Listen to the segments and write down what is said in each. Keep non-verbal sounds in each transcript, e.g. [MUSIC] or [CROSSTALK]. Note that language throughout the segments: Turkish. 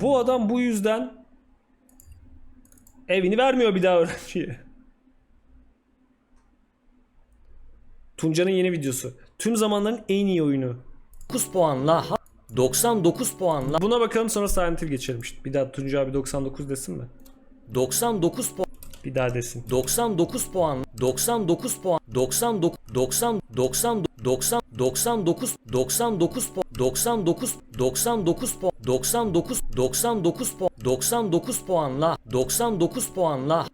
Bu adam bu yüzden evini vermiyor bir daha öğrenciye. Tunca'nın yeni videosu. Tüm zamanların en iyi oyunu. 9 puanla ha- 99 puanla Buna bakalım sonra Silent Hill geçelim. İşte bir daha Tunca abi 99 desin mi? 99 puan Bir daha desin. 99 puan 99 puan 99 90 90 90 99 99 puan 99 99 puan 99 99 puan 99 puanla 99 puanla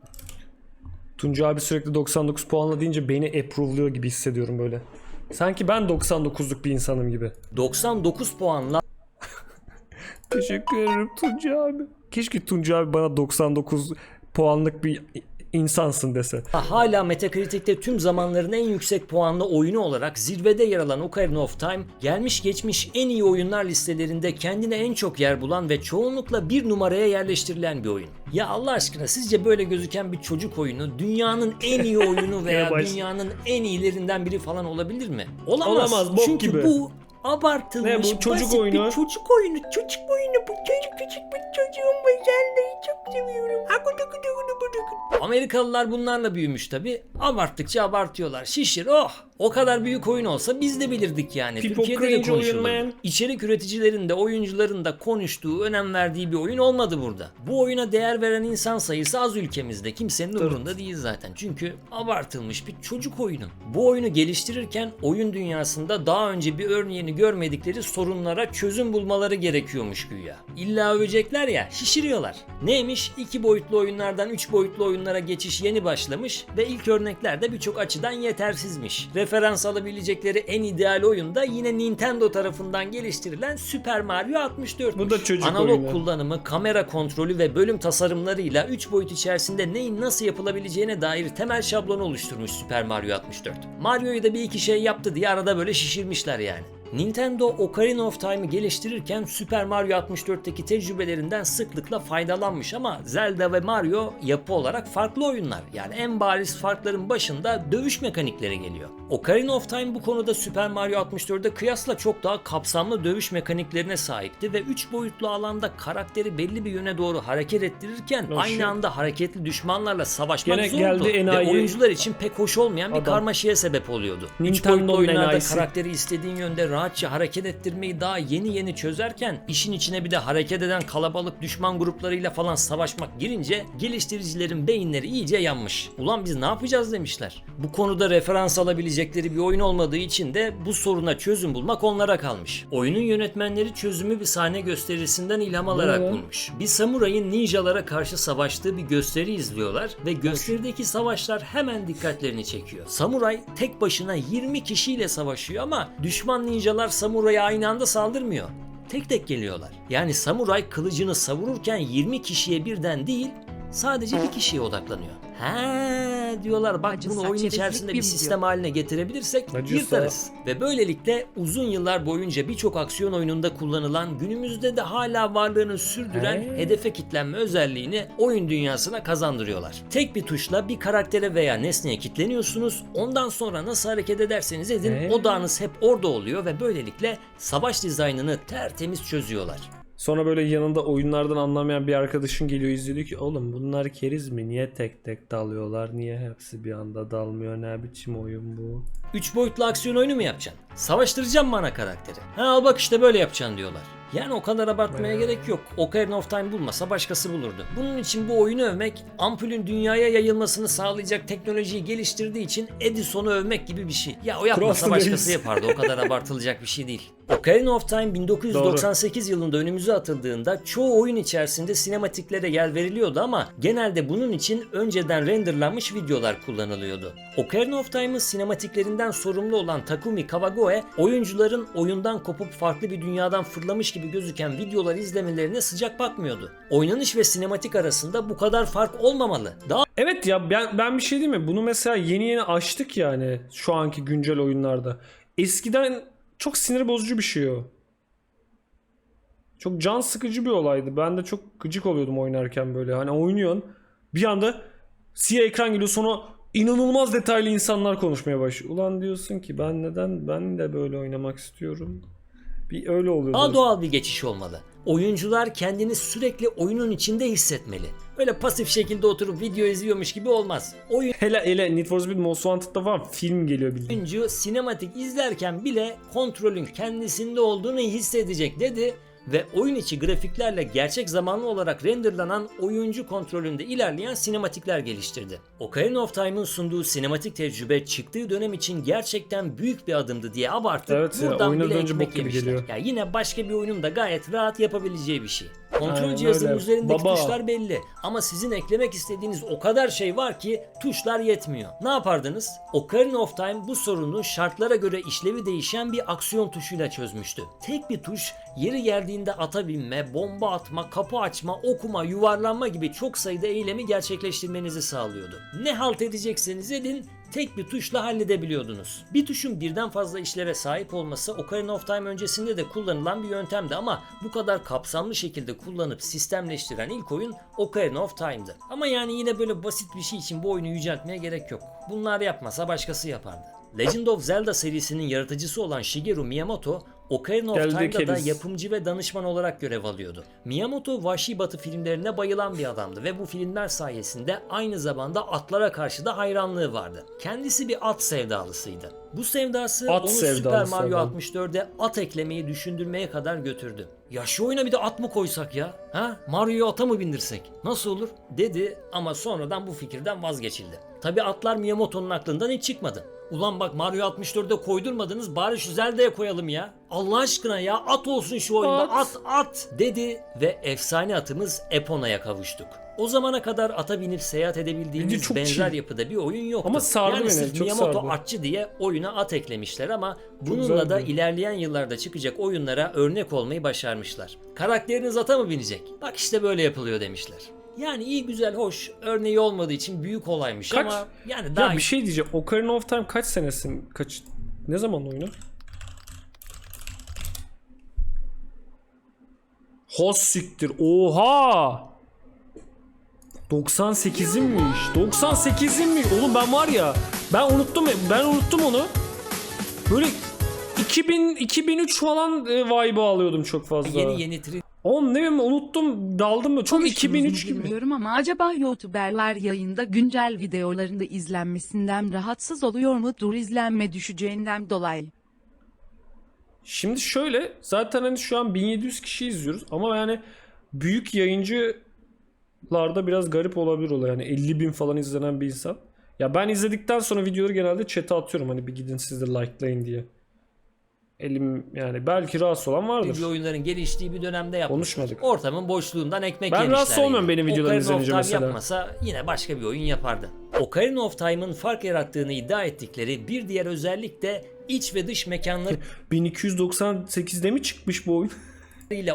Tunca abi sürekli 99 puanla deyince beni approve'luyor gibi hissediyorum böyle. Sanki ben 99'luk bir insanım gibi. 99 puanla [LAUGHS] Teşekkür ederim Tunca abi. Keşke Tunca abi bana 99 puanlık bir insansın dese. hala Metacritic'te tüm zamanların en yüksek puanlı oyunu olarak zirvede yer alan Ocarina of Time, gelmiş geçmiş en iyi oyunlar listelerinde kendine en çok yer bulan ve çoğunlukla bir numaraya yerleştirilen bir oyun. Ya Allah aşkına sizce böyle gözüken bir çocuk oyunu dünyanın en iyi oyunu [LAUGHS] veya dünyanın en iyilerinden biri falan olabilir mi? Olamaz. Olamaz, bok Çünkü gibi. bu abartılmış Ne bu, çocuk basit oyunu? bir çocuk oyunu. Çocuk oyunu bu. Çocuk küçük bir çocuğum var. Zelda'yı çok seviyorum. Amerikalılar bunlarla büyümüş tabi. Abarttıkça abartıyorlar. Şişir oh. O kadar büyük oyun olsa biz de bilirdik yani. People Türkiye'de de konuşulur. İçerik üreticilerin de oyuncuların da konuştuğu, önem verdiği bir oyun olmadı burada. Bu oyuna değer veren insan sayısı az ülkemizde. Kimsenin umurunda değil zaten. Çünkü abartılmış bir çocuk oyunu. Bu oyunu geliştirirken oyun dünyasında daha önce bir örneğini görmedikleri sorunlara çözüm bulmaları gerekiyormuş güya. İlla övecekler ya şişiriyorlar. Neymiş? İki boyutlu oyunlardan üç boyutlu oyunlara geçiş yeni başlamış ve ilk örneklerde birçok açıdan yetersizmiş. Referans alabilecekleri en ideal oyun da yine Nintendo tarafından geliştirilen Super Mario 64. Bu da çocuk Analog oyunu. kullanımı, kamera kontrolü ve bölüm tasarımlarıyla 3 boyut içerisinde neyin nasıl yapılabileceğine dair temel şablonu oluşturmuş Super Mario 64. Mario'yu da bir iki şey yaptı diye arada böyle şişirmişler yani. Nintendo Ocarina of Time'ı geliştirirken Super Mario 64'teki tecrübelerinden sıklıkla faydalanmış ama Zelda ve Mario yapı olarak farklı oyunlar. Yani en bariz farkların başında dövüş mekanikleri geliyor. Ocarina of Time bu konuda Super Mario 64'e kıyasla çok daha kapsamlı dövüş mekaniklerine sahipti ve 3 boyutlu alanda karakteri belli bir yöne doğru hareket ettirirken O aynı şey- anda hareketli düşmanlarla savaşmak Gene zordu geldi ve enayi oyuncular için pek hoş olmayan bir adam. karmaşaya sebep oluyordu. 3 Nintendo'nun boyutlu oyunlarda enayisi. karakteri istediğin yönde rahatça hareket ettirmeyi daha yeni yeni çözerken işin içine bir de hareket eden kalabalık düşman gruplarıyla falan savaşmak girince geliştiricilerin beyinleri iyice yanmış. Ulan biz ne yapacağız demişler. Bu konuda referans alabilecekleri bir oyun olmadığı için de bu soruna çözüm bulmak onlara kalmış. Oyunun yönetmenleri çözümü bir sahne gösterisinden ilham alarak Ne? bulmuş. Bir samurayın ninjalara karşı savaştığı bir gösteri izliyorlar ve gösterideki savaşlar hemen dikkatlerini çekiyor. Samuray tek başına 20 kişiyle savaşıyor ama düşman ninjalar samuraya aynı anda saldırmıyor. Tek tek geliyorlar. Yani samuray kılıcını savururken 20 kişiye birden değil sadece bir kişiye odaklanıyor. Ha diyorlar bak Acı bunu oyun içerisinde bir bir sistem haline getirebilirsek Acı yırtarız. Ve böylelikle uzun yıllar boyunca birçok aksiyon oyununda kullanılan günümüzde de hala varlığını sürdüren Ee? hedefe kitlenme özelliğini oyun dünyasına kazandırıyorlar. Tek bir tuşla bir karaktere veya nesneye kitleniyorsunuz. Ondan sonra nasıl hareket ederseniz edin Ee? odağınız hep orada oluyor ve böylelikle savaş dizaynını tertemiz çözüyorlar. Sonra böyle yanında oyunlardan anlamayan bir arkadaşın geliyor izliyor ki oğlum bunlar keriz mi? Niye tek tek dalıyorlar? Niye hepsi bir anda dalmıyor? Ne biçim oyun bu? 3 boyutlu aksiyon oyunu mu yapacaksın? Savaştıracağım mı ana karakteri? Ha al bak işte böyle yapacaksın diyorlar. Yani o kadar abartmaya Ee. gerek yok. Ocarina of Time bulmasa başkası bulurdu. Bunun için bu oyunu övmek, ampulün dünyaya yayılmasını sağlayacak teknolojiyi geliştirdiği için Edison'u övmek gibi bir şey. Ya o yapmasa Crafton başkası yapardı. O kadar abartılacak bir şey değil. Ocarina of Time 1998 yılında önümüze atıldığında çoğu oyun içerisinde sinematiklere yer veriliyordu ama genelde bunun için önceden renderlanmış videolar kullanılıyordu. Ocarina of Time'ın sinematiklerinden sorumlu olan Takumi Kawagoe, oyuncuların oyundan kopup farklı bir dünyadan fırlamış gibi gözüken videolar izlemelerine sıcak bakmıyordu. Oynanış ve sinematik arasında bu kadar fark olmamalı. Daha Evet ya ben, ben bir şey diyeyim mi? Bunu mesela yeni yeni açtık yani şu anki güncel oyunlarda. Eskiden çok sinir bozucu bir şey o. Çok can sıkıcı bir olaydı. Ben de çok gıcık oluyordum oynarken böyle. Hani oynuyorsun bir anda siyah ekran geliyor sonra inanılmaz detaylı insanlar konuşmaya başlıyor. Ulan diyorsun ki ben neden ben de böyle oynamak istiyorum. Bir öyle oluyor. Daha doğal bir geçiş olmalı. Oyuncular kendini sürekli oyunun içinde hissetmeli. Öyle pasif şekilde oturup video izliyormuş gibi olmaz. Hele hele Need for Speed Most Wanted'da falan film geliyor bildiğin. Oyuncu sinematik izlerken bile kontrolün kendisinde olduğunu hissedecek dedi ve oyun içi grafiklerle gerçek zamanlı olarak renderlanan oyuncu kontrolünde ilerleyen sinematikler geliştirdi. Ocarina of Time'ın sunduğu sinematik tecrübe çıktığı dönem için gerçekten büyük bir adımdı diye abartıp Evet ya, buradan oyuna bile dönünce ekmek yemişler. geliyor. Ya yine başka bir oyunun da gayet rahat yapabileceği bir şey. Kontrol Aynen cihazının öyle. üzerindeki Baba. tuşlar belli ama sizin eklemek istediğiniz o kadar şey var ki tuşlar yetmiyor. Ne yapardınız? Ocarina of Time bu sorunu şartlara göre işlevi değişen bir aksiyon tuşuyla çözmüştü. Tek bir tuş yeri geldiğinde ata binme, bomba atma, kapı açma, okuma, yuvarlanma gibi çok sayıda eylemi gerçekleştirmenizi sağlıyordu. Ne halt edecekseniz edin tek bir tuşla halledebiliyordunuz. Bir tuşun birden fazla işleve sahip olması Ocarina of Time öncesinde de kullanılan bir yöntemdi ama bu kadar kapsamlı şekilde kullanıp sistemleştiren ilk oyun Ocarina of Time'dı. Ama yani yine böyle basit bir şey için bu oyunu yüceltmeye gerek yok. Bunlar yapmasa başkası yapardı. Legend of Zelda serisinin yaratıcısı olan Shigeru Miyamoto Ocarina of Geldik Time'da da yapımcı ve danışman olarak görev alıyordu. Miyamoto Vahşi Batı filmlerine bayılan bir adamdı ve bu filmler sayesinde aynı zamanda atlara karşı da hayranlığı vardı. Kendisi bir at sevdalısıydı. Bu sevdası At onu Super Mario adam. 64'e at eklemeyi düşündürmeye kadar götürdü. Ya şu oyuna bir de at mı koysak ya? Ha? Mario'yu ata mı bindirsek? Nasıl olur? Dedi ama sonradan bu fikirden vazgeçildi. Tabi atlar Miyamoto'nun aklından hiç çıkmadı. Ulan bak Mario 64'e koydurmadınız bari şu Zelda'ya koyalım ya. Allah aşkına ya at olsun şu oyunda At. at at dedi ve efsane atımız Epona'ya kavuştuk. O zamana kadar ata binip seyahat Bence edebildiğimiz çok benzer chill. yapıda bir oyun yoktu. Ama sardı yani beni, sırf çok Miyamoto sardı. atçı diye oyuna at eklemişler ama bununla güzeldi. da ilerleyen yıllarda çıkacak oyunlara örnek olmayı başarmışlar. Karakteriniz ata mı binecek? Bak işte böyle yapılıyor demişler. Yani iyi güzel hoş örneği olmadığı için büyük olaymış Kaç? ama yani daha Ya bir şey diyeceğim. Ocarina of Time kaç senesin? Kaç? Ne zaman oyunu? Hos siktir. Oha! 98'inmiş. 98'inmiş. Oğlum ben var ya. Ben unuttum. Ben unuttum onu. Böyle 2000 2003 falan e, vibe alıyordum çok fazla. yeni yeni tri- Oğlum ne bileyim unuttum. Daldım mı? Çok 2003 gibi. Bilmiyorum ama acaba YouTuber'lar yayında güncel videolarında izlenmesinden rahatsız oluyor mu? Dur izlenme düşeceğinden dolayı. Şimdi şöyle zaten hani şu an 1700 kişi izliyoruz ama yani büyük yayıncılarda biraz garip olabilir olay yani 50 bin falan izlenen bir insan. Ya ben izledikten sonra videoları genelde chat'e atıyorum hani bir gidin siz de likelayın diye. Elim yani belki rahatsız olan vardır. video oyunların geliştiği bir dönemde yapmışlar. Konuşmadık. Ortamın boşluğundan ekmek Ben yemişler. rahatsız olmuyorum benim videolarımı izlenince Time mesela. yapmasa yine başka bir oyun yapardı. Ocarina of Time'ın fark yarattığını iddia ettikleri bir diğer özellik de iç ve dış mekanlarıyla [LAUGHS] 1298'de mi çıkmış bu oyun?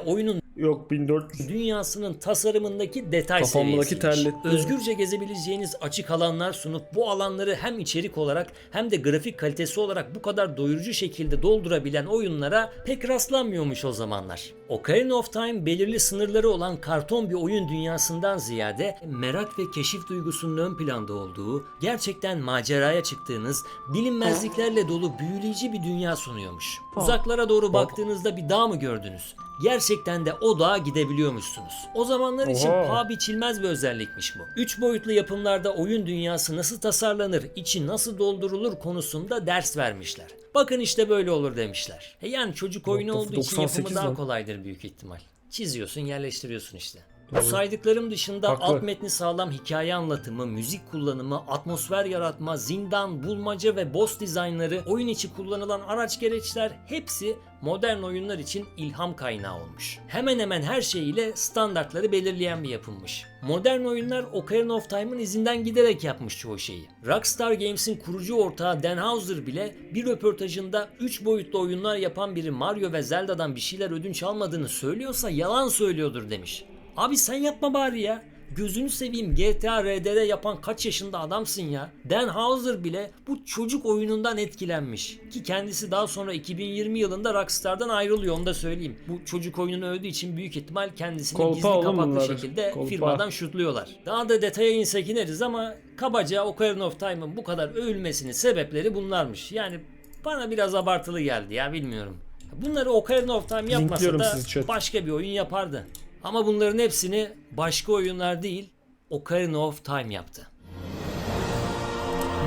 oyunun Yok 1400. dünyasının tasarımındaki detay Kafamdaki seviyesiymiş. terletti. Özgürce gezebileceğiniz açık alanlar sunup bu alanları hem içerik olarak hem de grafik kalitesi olarak bu kadar doyurucu şekilde doldurabilen oyunlara pek rastlanmıyormuş o zamanlar. Ocarina of Time belirli sınırları olan karton bir oyun dünyasından ziyade merak ve keşif duygusunun ön planda olduğu, gerçekten maceraya çıktığınız, bilinmezliklerle dolu büyüleyici bir dünya sunuyormuş. Uzaklara doğru baktığınızda bir dağ mı gördünüz? Gerçekten de o dağa gidebiliyormuşsunuz. O zamanlar için Oha. paha biçilmez bir özellikmiş bu. 3 boyutlu yapımlarda oyun dünyası nasıl tasarlanır, içi nasıl doldurulur konusunda ders vermişler. Bakın işte böyle olur demişler. E yani çocuk oyunu olduğu için yapımı 98 daha kolaydır büyük ihtimal. Çiziyorsun, yerleştiriyorsun işte. Bu saydıklarım dışında Haklı. alt metni sağlam hikaye anlatımı, müzik kullanımı, atmosfer yaratma, zindan, bulmaca ve boss dizaynları, oyun içi kullanılan araç gereçler hepsi modern oyunlar için ilham kaynağı olmuş. Hemen hemen her şeyiyle standartları belirleyen bir yapılmış. Modern oyunlar Ocarina of Time'ın izinden giderek yapmış çoğu şeyi. Rockstar Games'in kurucu ortağı Dan Houser bile bir röportajında 3 boyutlu oyunlar yapan biri Mario ve Zelda'dan bir şeyler ödünç almadığını söylüyorsa yalan söylüyordur demiş. Abi sen yapma bari ya. Gözünü seveyim GTA RDR yapan kaç yaşında adamsın ya. Dan Houser bile bu çocuk oyunundan etkilenmiş. Ki kendisi daha sonra 2020 yılında Rockstar'dan ayrılıyor onu da söyleyeyim. Bu çocuk oyununu övdüğü için büyük ihtimal kendisini Kolpa gizli kapaklı şekilde Kolpa. firmadan şutluyorlar. Daha da detaya insek ineriz ama kabaca Ocarina of Time'ın bu kadar övülmesinin sebepleri bunlarmış. Yani bana biraz abartılı geldi ya bilmiyorum. Bunları Ocarina of Time yapmasa da başka bir oyun yapardı. Ama bunların hepsini başka oyunlar değil Ocarina of Time yaptı.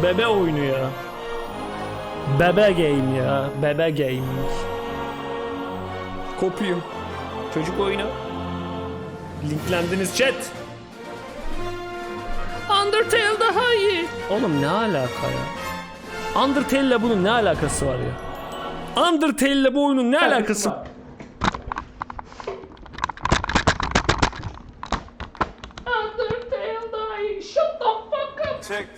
Bebe oyunu ya. Bebe game ya. Bebe game. Kopyum. Çocuk oyunu. Linklendiniz chat. Undertale daha iyi. Oğlum ne alaka ya? Undertale ile bunun ne alakası var ya? Undertale ile bu oyunun ne alakası var? Undertale daha iyi. Shut the fuck